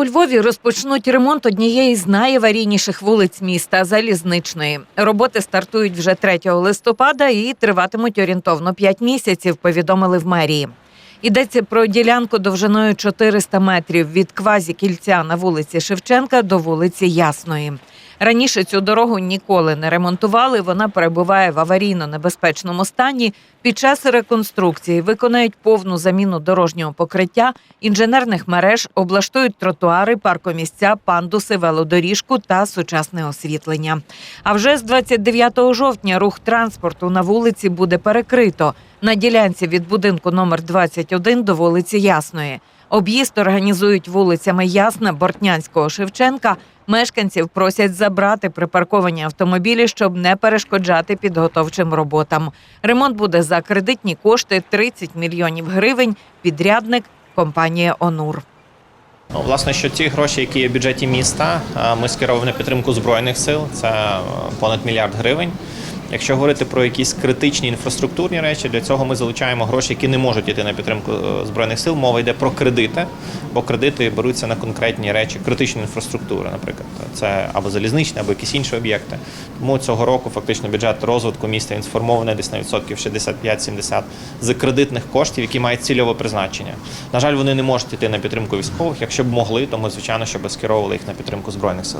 У Львові розпочнуть ремонт однієї з найаварійніших вулиць міста залізничної. Роботи стартують вже 3 листопада і триватимуть орієнтовно 5 місяців. Повідомили в мерії. Йдеться про ділянку довжиною 400 метрів від квазі кільця на вулиці Шевченка до вулиці Ясної. Раніше цю дорогу ніколи не ремонтували. Вона перебуває в аварійно-небезпечному стані. Під час реконструкції виконають повну заміну дорожнього покриття, інженерних мереж, облаштують тротуари, паркомісця, пандуси, велодоріжку та сучасне освітлення. А вже з 29 жовтня рух транспорту на вулиці буде перекрито на ділянці від будинку номер 21 до вулиці Ясної. Об'їзд організують вулицями Ясна, Бортнянського, Шевченка. Мешканців просять забрати припарковані автомобілі, щоб не перешкоджати підготовчим роботам. Ремонт буде за кредитні кошти 30 мільйонів гривень. Підрядник компанія Онур. Ну, власне, що ті гроші, які є в бюджеті міста, ми скеровуємо на підтримку збройних сил. Це понад мільярд гривень. Якщо говорити про якісь критичні інфраструктурні речі, для цього ми залучаємо гроші, які не можуть йти на підтримку е, збройних сил. Мова йде про кредити, бо кредити беруться на конкретні речі, критичні інфраструктури, наприклад, це або залізничні, або якісь інші об'єкти. Тому цього року фактично бюджет розвитку міста він сформований десь на відсотків 65-70 з кредитних коштів, які мають цільове призначення. На жаль, вони не можуть йти на підтримку військових. Якщо б могли, то ми звичайно щоб скеровували їх на підтримку збройних сил.